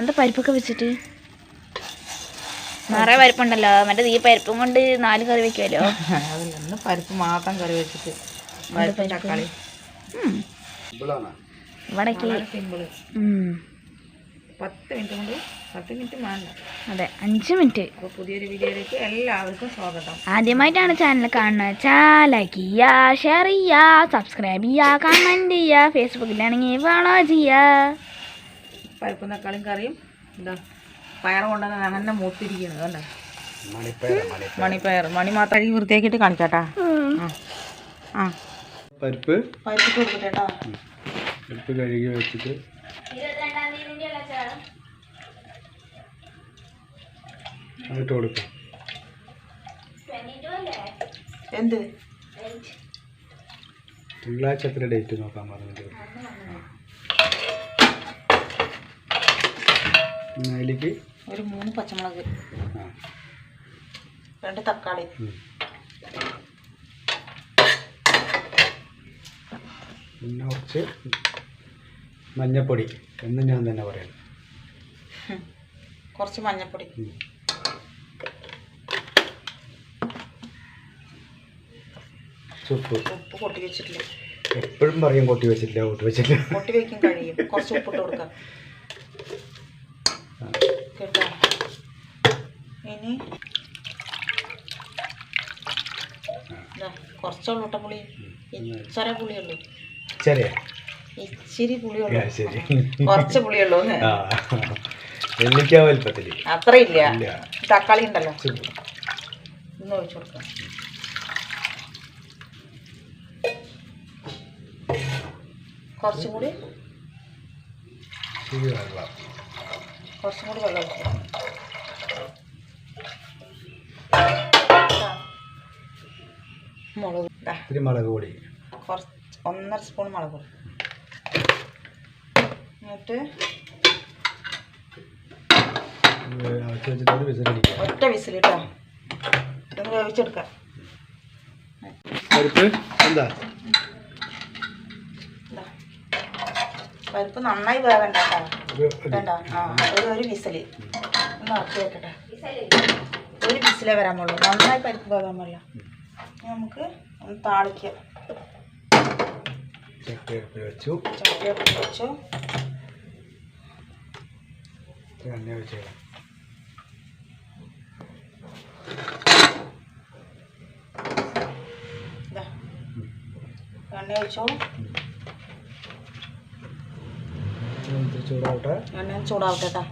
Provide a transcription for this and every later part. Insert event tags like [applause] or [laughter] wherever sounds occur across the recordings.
എന്താ പരിപ്പൊക്കെ വെച്ചിട്ട്? നിറയെ പരിപ്പുണ്ടല്ലോ. മറ്റേ ഈ പരിപ്പും കൊണ്ട് നാല് കറി വെക്കുമല്ലോ [laughs] ഇന്ന് പരിപ്പ് മാത്രം കറി വെച്ചിട്ട്. പരിപ്പ് തക്കാളി. ഉം. ഇവിടേക്ക് പത്ത് മിനിറ്റ് കൊണ്ട് പത്ത് മിനിറ്റ് വേണ്ട അതെ അഞ്ച് മിനിറ്റ്. അപ്പോൾ പുതിയൊരു വീഡിയോയിലേക്ക് എല്ലാവർക്കും സ്വാഗതം. ആദ്യമായിട്ടാണ് ചാനൽ കാണുന്നത് വെച്ചാൽ ലൈക്ക് ചെയ്യുക ഷെയർ ചെയ്യുക സബ്സ്ക്രൈബ് ചെയ്യുക കമന്റ് ചെയ്യുക ഫേസ്ബുക്കിലാണെങ്കിൽ ഫോളോ ചെയ്യുക. പരിപ്പും തക്കാളിയും കറിയും. എന്താ പയർ കൊണ്ടാണ് അങ്ങനെ മൂത്തിരിക്കുന്നത് കണ്ടോ? മണിപ്പയർ മണി മാത്രം കഴുകി വൃത്തിയാക്കിയിട്ട് കാണിക്കാട്ടാ. ആ. പരിപ്പ്? പരിപ്പ് കൊടുക്കട്ടേട്ടാ പരിപ്പ് കഴുകി വെച്ചിട്ട്. അതിട്ട് കൊടുക്കും. എന്ത്? തിങ്കളാഴ്ച എത്ര ഡേറ്റ് നോക്കാൻ പറഞ്ഞിട്ട്? അതിലേക്ക് ഒരു മൂന്ന് പച്ചമുളക്. രണ്ട് തക്കാളി. പിന്നെ കുറച്ച് മഞ്ഞപ്പൊടി എന്ന് ഞാൻ തന്നെ പറയാം കുറച്ച് മഞ്ഞപ്പൊടി. ഉപ്പ്. കൊട്ടി വെച്ചിട്ടില്ല? എപ്പോഴും പറയും കൊട്ടി വെച്ചിട്ടില്ല കൊട്ടി വെച്ചിട്ടില്ല. കൊട്ടി വെക്കാൻ കഴിയും. കുറച്ച് ഉപ്പിട്ട് കൊടുക്കാം. ഇനി കുറച്ചുള്ളൂ കേട്ടോ പുളി. ഇച്ചര പുളിയുള്ളൂ. ഇച്ചിരി പുളിയുള്ളൂ. കുറച്ച് പുളിയുള്ളൂ നെല്ലിക്ക വലുപ്പത്തിൽ. അത്ര ഇല്ല. ഇല്ല തക്കാളി ഉണ്ടല്ലോ. ഇന്ന് ഒഴിച്ചു കൊടുക്കാം. കുറച്ചും കൂടി. കുറച്ചും കൂടി വെള്ളം ഒഴിച്ചു മുളക്. മുളക് പൊടി. കുറച്ച് ഒന്നര സ്പൂൺ മുളക് പൊടി. എന്നിട്ട് ഒറ്റ വിസിൽ കേട്ടോ ഇതൊന്ന് വേവിച്ചെടുക്കാം. പരിപ്പ് എന്താ? ദാ. പരിപ്പ് നന്നായി വേവണ്ട കേട്ടോ. ഒരു. ഒരു ഒരു വിസിൽ. ഒന്ന് ഇറക്കി വെക്കട്ടെ. ഒരു വിസിലേ വരാൻ പാടുള്ളൂ നന്നായി പരിപ്പ് പോകാൻ പാടില്ല. നമുക്ക് ഒന്ന് താളിക്കാം. എടുത്ത് വെച്ചു. എടുത്ത് വെച്ചു. ഒഴിച്ചേക്കാം ഇതാ എണ്ണ ഒഴിച്ചോ. ഇത്തിരി ചൂടാവട്ടെ. എണ്ണ ചൂടാവട്ടെ കേട്ടോ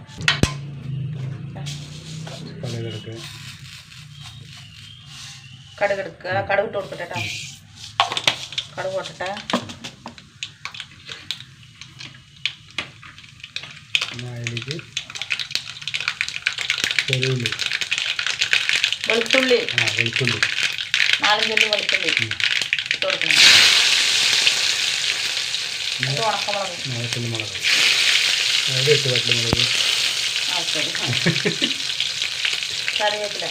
കടുകെടുക്കുക കടുക് എടുക്കുക കടുക് ഇട്ട് കൊടുക്കട്ടെ കേട്ടോ കടുക് പൊട്ടട്ടെ വെളുത്തുള്ളി. വെളുത്തുള്ളി. നാലഞ്ചുള്ളി വെളുത്തുള്ളി ഇട്ട് കൊടുക്കണം. ഉണക്കമുളക്. ഇട്ട് ആ ശരി. കറിവേപ്പില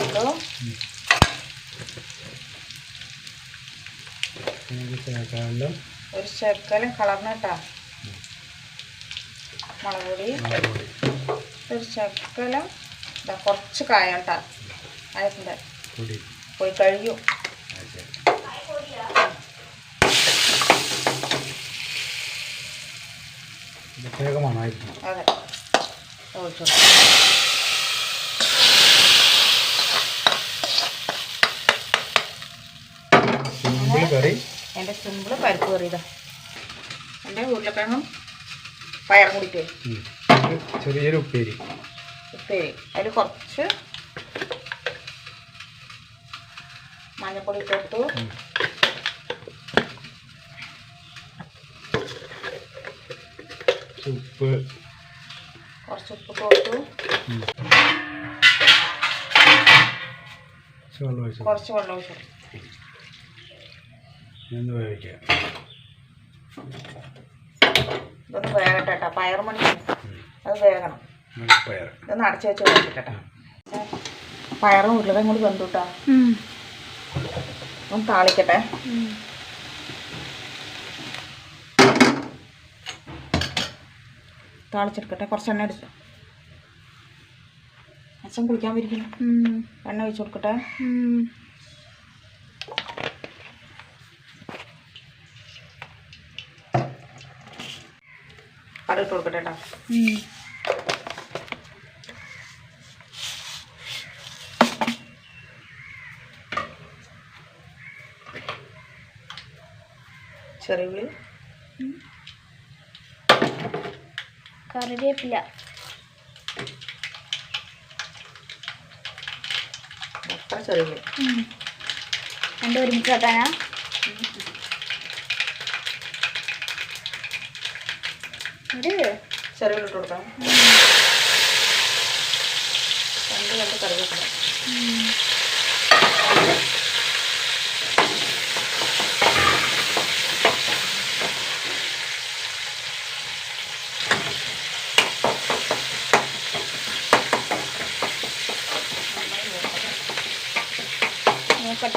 ഇട്ടു പിന്നെ ചേർക്കാമല്ലോ ഒരു ശക്കലം കളർന്ന് കേട്ടാ. മുളക് പൊടി ഒരു ശക്കലം ഇതാ കുറച്ച് കായ കേട്ടാ പൊടി. പോയി കഴിയും. അതെ. ഒഴിച്ചു കറി. എന്റെ സിമ്പിൾ പരിപ്പ് കറി ഇതാ. എന്റെ ഉരുളക്കിഴങ്ങും പയറും കൂടിയിട്ട്. ചെറിയൊരു ഉപ്പേരി. ഉപ്പേരി. അതിൽ കുറച്ച് മഞ്ഞൾപ്പൊടി ഇട്ടെടുത്തു ഉപ്പ്. കുറച്ച് ഉപ്പ് ഇട്ട് കൊടുത്തു. കുറച്ച് വെള്ളം ഒഴിച്ചു. ഒന്ന് വേവിക്കുക ഇതൊന്ന് വേകട്ടെ കേട്ടോ പയർ മണി. അത് വേകണം പയർ ഇതൊന്ന് അടച്ചു വെച്ച് വേവിക്കട്ടെ പയറും ഉരുളതും കൂടി വെന്തു കേട്ടോ ഒന്ന് താളിക്കട്ടെ. താളിച്ചെടുക്കട്ടെ. കുറച്ച് എണ്ണ എടുത്തു. അച്ഛൻ കുളിക്കാൻ വരിക്കുന്നു എണ്ണ ഒഴിച്ചു കൊടുക്കട്ടെ. കടുക് കൊടുക്കട്ടെ കേട്ടോ ചെറിയ ഉള്ളി. കറിവേപ്പില. അത്ര ചെറിയ ഉള്ളി. രണ്ടും ഒരുമിച്ച് വെക്കാനാ? ഇത് ചെറിയ ഉള്ളി ഇട്ട് കൊടുക്കാം രണ്ട് രണ്ട് കറിവേപ്പില.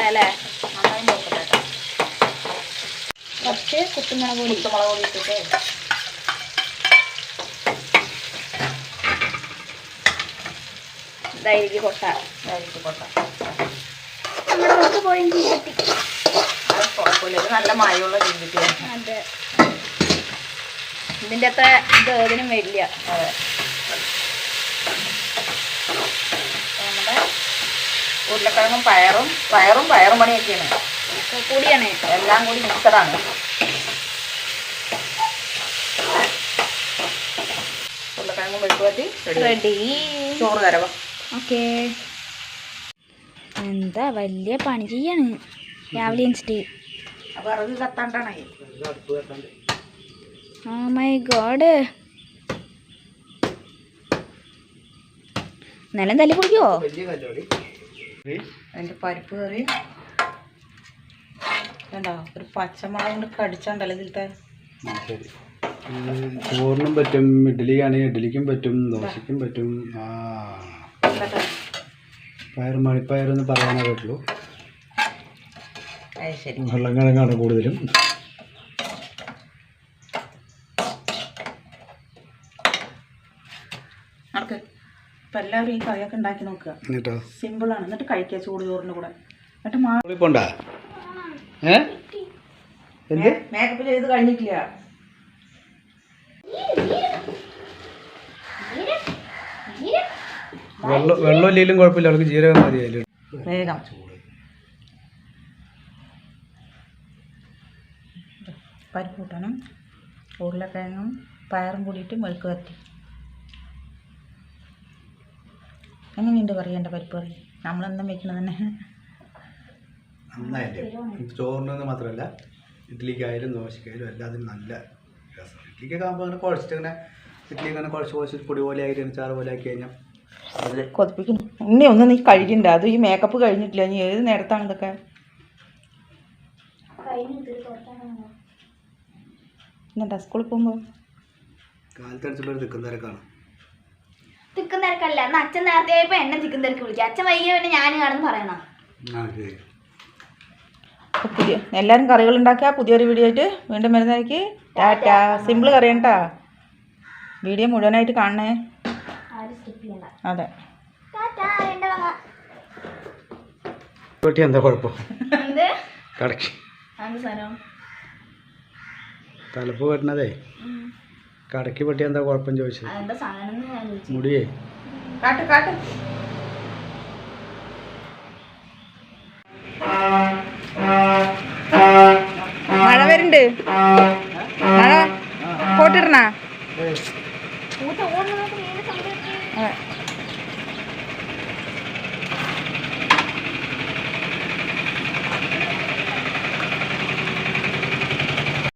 അല്ലേ നന്നായി നോക്കട്ടെ കേട്ടോ കുറച്ച് കുത്തുമുളക് പൊടി കുത്തുമുളക് പൊടി ഇട്ടിട്ട് ഇതായിരിക്കും കൊട്ട. ഇതായിട്ട് കൊട്ടാം. നമ്മുടെ പുറത്ത് പോയി ചീകട്ടി അത് കുഴപ്പമില്ല. ഇത് നല്ല മഴയുള്ള അതെ. ഇതിന്റെ അത്ര ഇത് ഇതിനും വരില്ല. അതെ. നമ്മുടെ ഉരുളക്കിഴങ്ങും പയറും പയറും പയറും പണിയൊക്കെയാണ്. കൂടിയാണ്. എല്ലാം കൂടി മിക്സഡാണ് ഉരുളക്കിഴങ്ങും വെട്ടുപറ്റി റെഡി. ചോറ് തരവ ഓക്കെ. എന്താ വലിയ പണി ചെയ്യാണ്. രാവിലെ എണിച്ചിട്ട്. ഓ മൈ ഗോഡ് നിലം തല്ലി പൊടിക്കോ വലിയ കല്ലോടി അതിന്റെ പരിപ്പ് കറി. കണ്ടോ ഒരു പച്ചമുളക് കൊണ്ട് കടിച്ചാണ്ടല്ലോ ഇതിലത്തെ? ചോറിനും പറ്റും ഇഡ്ഡലിക്കാണെങ്കിൽ ഇഡ്ഡലിക്കും പറ്റും ദോശയ്ക്കും പറ്റും. ആ. കേട്ടോ പയർ മണിപ്പയറെന്ന് പറയാനേ പറ്റുള്ളൂ. അത് ശരി. വെള്ളം കിഴങ്ങാണ് കൂടുതലും. നടക്ക്. ഇപ്പം എല്ലാവരും ഈ കറിയൊക്കെ ഉണ്ടാക്കി നോക്കുക. എന്നിട്ടോ? സിമ്പിളാണ് എന്നിട്ട് കഴിക്കുക ചൂട് ചോറിന്റെ കൂടെ. എന്നിട്ട് മാ പോണ്ട? ഏ? എന്ത്? മേക്കപ്പ് ചെയ്ത് കഴിഞ്ഞിട്ടില്ല. വെള്ളം വെള്ളം ഇല്ലെങ്കിലും കുഴപ്പമില്ല. അവർക്ക് ജീരകം മതി അതിൽ വേഗം. പരിപ്പ് കൂട്ടണം. ഉരുളക്കിഴങ്ങും പയറും കൂടിയിട്ട് മെഴുക്ക് കത്തി എങ്ങനെയുണ്ട് പറയേണ്ട പരിപ്പ് കറി? നമ്മളെന്നും വെക്കണ തന്നെ. ചോറിനൊന്നും മാത്രമല്ല ഇഡ്ഡലിക്കായാലും ദോശക്കായാലും എല്ലാത്തിനും നല്ല രസം ഇഡ്ഡലിക്കൊക്കെ ആകുമ്പോൾ അങ്ങനെ കുഴച്ചിട്ട് ഇങ്ങനെ ഇഡ്ഡലി ഇങ്ങനെ കുഴച്ച് കുഴച്ചിട്ട് പൊടി പോലെ ആയിട്ട് ചാറ് പോലെ ആക്കി കഴിഞ്ഞാൽ കൊതിപ്പിക്കുന്നു ഇനി ഒന്നും നീ കഴിക്കണ്ട അത് ഈ മേക്കപ്പ് കഴിഞ്ഞിട്ടില്ല. നീ ഏത് നേരത്താണ് ഇതൊക്കെ? എന്നിട്ടാ സ്കൂളിൽ പോകുമ്പോൾ ഒരു തിക്കും തിരക്കല്ല. എന്നാ അച്ഛൻ നേരത്തെ ആയപ്പോ എന്നെ തിക്കും തിരക്ക് വിളിക്കുക അച്ഛൻ വൈകിയ പിന്നെ ഞാൻ കാണുന്നു പറയണം. പുതിയ എല്ലാവരും കറികൾ ഉണ്ടാക്കുക പുതിയൊരു വീഡിയോ ആയിട്ട് വീണ്ടും വരുന്നതായിരിക്കും. ടാറ്റാ. സിമ്പിൾ കറിയാണ് കേട്ടാ വീഡിയോ മുഴുവനായിട്ട് കാണണേ. ആരും അതെ എന്താ കുഴപ്പം തലപ്പ് വരണതേ കടക്കി പെട്ടി എന്താ കുഴപ്പം ചോദിച്ചത് മുടിയേ കാട്ട് കാട്ട് മഴ വരുന്നുണ്ട് മഴ കോട്ടിടണ All right.